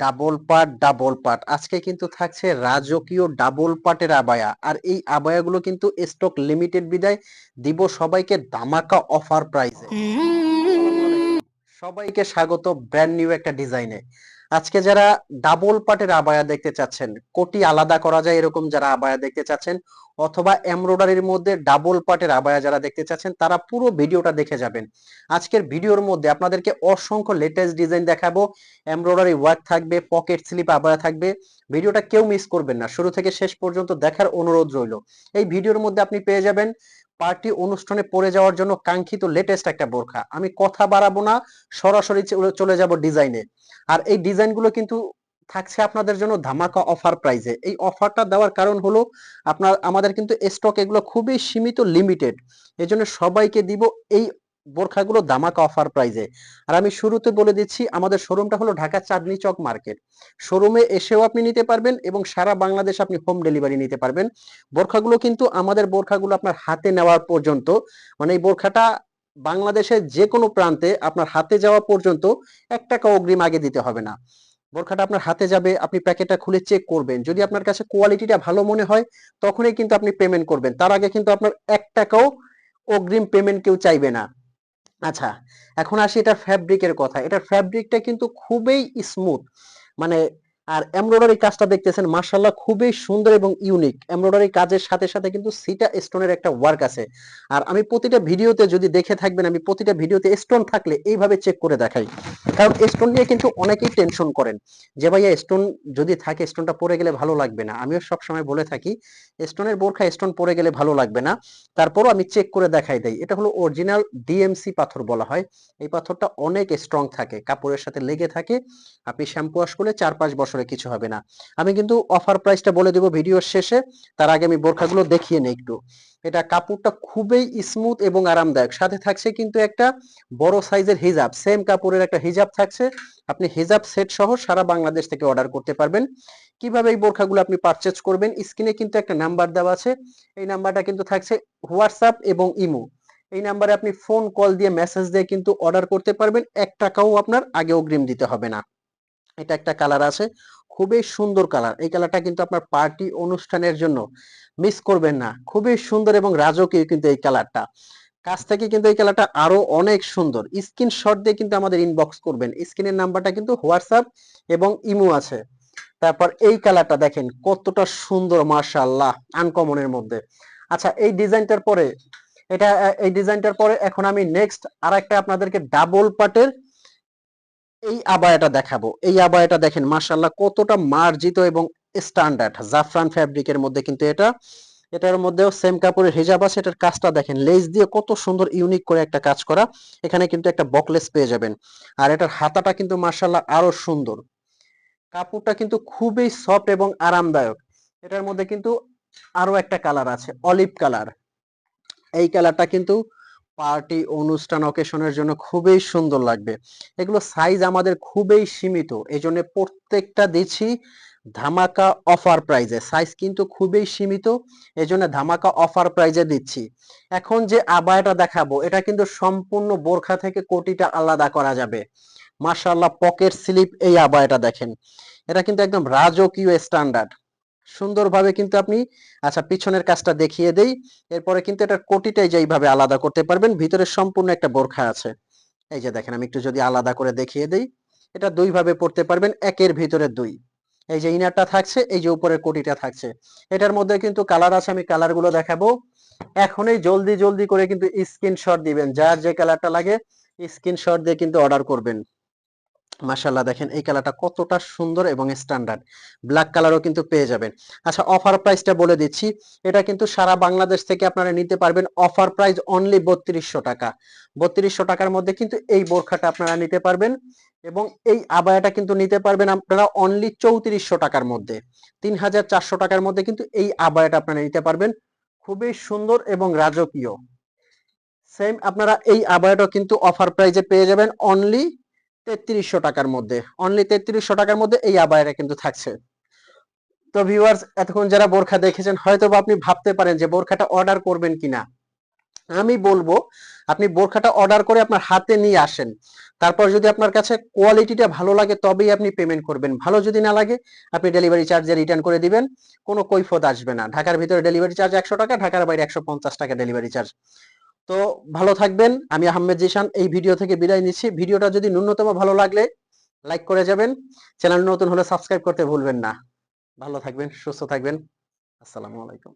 Double পাট double পাট আজকে কিন্তু থাকছে রাজকীয় ডাবল পাটের আবায়া। আর এই আবায়াগুলো কিন্তু স্টক লিমিটেড বিদায় দিব সবাইকে ধামাকা অফার প্রাইসে সবাইকে স্বাগত ব্র্যান্ড নিউ একটা ডিজাইনে আজকে যারা ডাবল পাটের আবায়া দেখতে চাচ্ছেন, কোটি আলাদা করা যায় এরকম যারা আবায়া দেখতে চাচ্ছেন, অথবা এমব্রয়ডারির মধ্যে ডাবল পাটের আবায়া যারা দেখতে চাচ্ছেন, তারা পুরো ভিডিওটা দেখে যাবেন। আজকের ভিডিওর মধ্যে আপনাদেরকে অসংখ্য লেটেস্ট ডিজাইন দেখাবো এমব্রয়ডারি ওয়ার্ক থাকবে পকেট স্লিপ আবায়া থাকবে। ভিডিওটা কেউ মিস করবেন না। শুরু থেকে শেষ পর্যন্ত দেখার অনুরোধ রইল। এই ভিডিওর মধ্যে আপনি পেয়ে যাবেন পার্টি অনুষ্ঠানে পরে যাওয়ার জন্য কাঙ্ক্ষিত লেটেস্ট একটা বোরখা। আমি কথা বাড়াবো না, সরাসরি চলে- যাব ডিজাইনে আর এই ডিজাইনগুলো কিন্তু থাকছে আপনাদের জন্য ধামাকা অফার প্রাইজে এই অফারটা দেওয়ার কারণ হলো, আপনার, আমাদের কিন্তু স্টক এগুলো খুবই সীমিত লিমিটেড এই জন্য সবাইকে দিব এই বোরখাগুলো ধামাকা অফার প্রাইজে আর আমি শুরুতে বলে দিচ্ছি, আমাদের শোরুমটা হলো ঢাকা চাঁদনি চক মার্কেট শোরুমে এসেও আপনি নিতে পারবেন এবং সারা বাংলাদেশ আপনি হোম ডেলিভারি নিতে পারবেন। বোরখাগুলো কিন্তু আমাদের বোরখাগুলো আপনার হাতে নেওয়ার পর্যন্ত মানে এই বোরখাটা বাংলাদেশের যে কোনো প্রান্তে আপনার হাতে যাওয়া পর্যন্ত এক টাকা অগ্রিম আগে দিতে হবে না। বোরখাটা আপনার হাতে যাবে, আপনি প্যাকেটটা খুলে চেক করবেন। যদি আপনার কাছে কোয়ালিটিটা ভালো মনে হয়, তখনই কিন্তু আপনি পেমেন্ট করবেন। তার আগে কিন্তু আপনার এক টাকাও অগ্রিম পেমেন্ট কেউ চাইবে না। আচ্ছা এখন আসি এটা ফ্যাব্রিকের কথা। এটা ফ্যাব্রিকটা কিন্তু খুবই স্মুথ মানে আর এমব্রয়ডারি কাজটা দেখতেছেন মার্শাল্লাহ খুবই সুন্দর এবং ইউনিক এমব্রয়ডারি কাজের সাথে সাথে কিন্তু সিটা স্টোনের একটা ওয়ার্ক আছে। আর আমি প্রতিটা ভিডিওতে যদি দেখে থাকবেন, আমি প্রতিটা ভিডিওতে স্টোন থাকলে এইভাবে চেক করে দেখাই। কারণ স্টোন নিয়ে কিন্তু অনেকেই টেনশন করেন। যে ভাইয়া স্টোন যদি থাকে স্টোনটা পরে গেলে ভালো লাগবে না। আমিও সব সময় বলে থাকি স্টোনের বোরখা স্টোন পরে গেলে ভালো লাগবে না। তারপরও আমি চেক করে দেখাই দেই। এটা হলো অরিজিনাল ডিএমসি পাথর বলা হয়। এই পাথরটা অনেক স্ট্রং থাকে। কাপড়ের সাথে লেগে থাকে। আপনি শ্যাম্পু ওয়াশ করলে চার পাঁচ বছরে কিছু হবে না। আমি কিন্তু অফার প্রাইসটা বলে দেবো ভিডিওর শেষে। তার আগে আমি বোরখাগুলো দেখিয়ে নিই একটু। এটা কাপড়টা খুবই স্মুথ এবং আরামদায়ক। সাথে থাকছে কিন্তু একটা বড় সাইজের হিজাব সেম কাপড়ের একটা হিজাব থাকছে। আপনি হিজাব সেট সহ সারা বাংলাদেশ থেকে অর্ডার করতে পারবেন। কীভাবে এই বোরখাগুলো আপনি পারচেজ করবেন? স্ক্রিনে কিন্তু একটা নাম্বার দেওয়া আছে। এই নাম্বারটা কিন্তু থাকছে হোয়াটসঅ্যাপ এবং ইমো এই নাম্বারে আপনি ফোন কল দিয়ে মেসেজ দিয়ে কিন্তু অর্ডার করতে পারবেন। এক টাকাও আপনার আগে অগ্রিম দিতে হবে না। এটা একটা কালার আছে। খুবই সুন্দর কালার এই কালারটা কিন্তু আপনার পার্টি অনুষ্ঠানের জন্য মিস করবেন না। খুবই সুন্দর এবং রাজকীয় কিন্তু এই কালারটা কাছ থেকে কিন্তু এই কালারটা আরও অনেক সুন্দর। স্ক্রিনশট দিয়ে কিন্তু আমাদের ইনবক্স করবেন। স্ক্রিনের নাম্বারটা কিন্তু হোয়াটসঅ্যাপ এবং ইমো আছে। তারপর এই কালারটা দেখেন, কতটা সুন্দর মার্শাল্লাহ আনকমনের মধ্যে। আচ্ছা এই ডিজাইনটার পরে, এটা, এই ডিজাইনটার পরে এখন আমি নেক্সট আর একটা আপনাদেরকে ডাবল পাটের এই আবায়াটা দেখাবো। এই আবায়াটা দেখেন মার্শাল্লাহ কতটা মার্জিত এবং স্ট্যান্ডার্ড জাফরান ফ্যাব্রিকের মধ্যে কিন্তু এটা। এটার মধ্যেও সেম কাপড়ের হিজাব আছে। এটার কাজটা দেখেন লেস দিয়ে কত সুন্দর ইউনিক করে একটা কাজ করা। এখানে কিন্তু একটা বকলেস পেয়ে যাবেন। আর এটার হাতাটা কিন্তু মার্শাল্লাহ আরও সুন্দর। কাপড়টা কিন্তু খুবই সফট এবং আরামদায়ক। এটার মধ্যে কিন্তু আরও একটা কালার আছে অলিভ কালার এই কালারটা কিন্তু পার্টি, অনুষ্ঠান অকেশনের জন্য খুবই সুন্দর লাগবে। এগুলো সাইজ আমাদের খুবই সীমিত এই জন্য প্রত্যেকটা দিচ্ছি ধামাকা অফার প্রাইজে সাইজ কিন্তু খুবই সীমিত এই জন্য ধামাকা অফার প্রাইজে দিচ্ছি। এখন যে আবায়াটা দেখাবো, এটা কিন্তু সম্পূর্ণ বোরখা থেকে কোটিটা আলাদা করা যাবে। মাশাআল্লাহ পকেট স্লিপ এই আবায়াটা দেখেন। এটা কিন্তু একদম রাজকীয় স্ট্যান্ডার্ড সুন্দরভাবে কিন্তু আপনি আচ্ছা পিছনের কাজটা দেখিয়ে দেই। এরপরে কিন্তু এটার কোটিটাই যেইভাবে আলাদা করতে পারবেন, ভিতরে সম্পূর্ণ একটা বোরখা আছে। এই যে দেখেন, আমি একটু যদি আলাদা করে দেখিয়ে দেই, এটা দুই ভাবে পড়তে পারবেন, একের ভিতরে দুই। এই যে ইনারটা থাকছে, এই যে উপরের কোটিটা থাকছে। এটার মধ্যে কিন্তু কালার আছে, আমি কালারগুলো দেখাবো। এখনই জলদি জলদি করে কিন্তু স্ক্রিনশট দিবেন, যার যে কালারটা লাগে স্ক্রিনশট দিয়ে কিন্তু অর্ডার করবেন। মাশাল্লাহ দেখেন এই কালারটা কতটা সুন্দর এবং স্ট্যান্ডার্ড ব্ল্যাক কালারও কিন্তু পেয়ে যাবেন। আচ্ছা অফার প্রাইসটা বলে দিচ্ছি। এটা কিন্তু সারা বাংলাদেশ থেকে আপনারা নিতে পারবেন। অফার প্রাইস অনলি বত্রিশশো টাকা। বত্রিশশো টাকার মধ্যে কিন্তু এই বোরখাটা আপনারা নিতে পারবেন এবং এই আবায়াটা কিন্তু নিতে পারবেন আপনারা অনলি চৌত্রিশশো টাকার মধ্যে। তিন হাজার চারশো টাকার মধ্যে কিন্তু এই আবায়াটা আপনারা নিতে পারবেন। খুবই সুন্দর এবং রাজকীয়। সেম আপনারা এই আবায়াটা কিন্তু অফার প্রাইজে পেয়ে যাবেন অনলি তেত্রিশশো টাকার মধ্যে। অনলি তেত্রিশশো টাকার মধ্যে এই আবায়রা কিন্তু থাকছে। তো ভিউয়ার্স এতক্ষণ যারা বোরখা দেখেছেন হয়তো আপনি ভাবতে পারেন যে বোরখাটা অর্ডার করবেন কিনা। আমি বলব, আপনি বোরখাটা অর্ডার করে আপনার হাতে নিয়ে আসেন। তারপর যদি আপনার কাছে কোয়ালিটিটা ভালো লাগে, তবেই আপনি পেমেন্ট করবেন। ভালো যদি না লাগে, আপনি ডেলিভারি চার্জে রিটার্ন করে দিবেন। কোনো কৈফত আসবে না। ঢাকার ভিতরে ডেলিভারি চার্জ একশো টাকা, ঢাকার বাইরে একশো পঞ্চাশ টাকা ডেলিভারি চার্জ তো ভালো থাকবেন। আমি আহমেদ জিশান, এই ভিডিও থেকে বিদায় নিচ্ছি। ভিডিওটা যদি ন্যূনতম ভালো লাগলে লাইক করে যাবেন। চ্যানেল নতুন হলে সাবস্ক্রাইব করতে ভুলবেন না। ভালো থাকবেন, সুস্থ থাকবেন। আসসালামু আলাইকুম।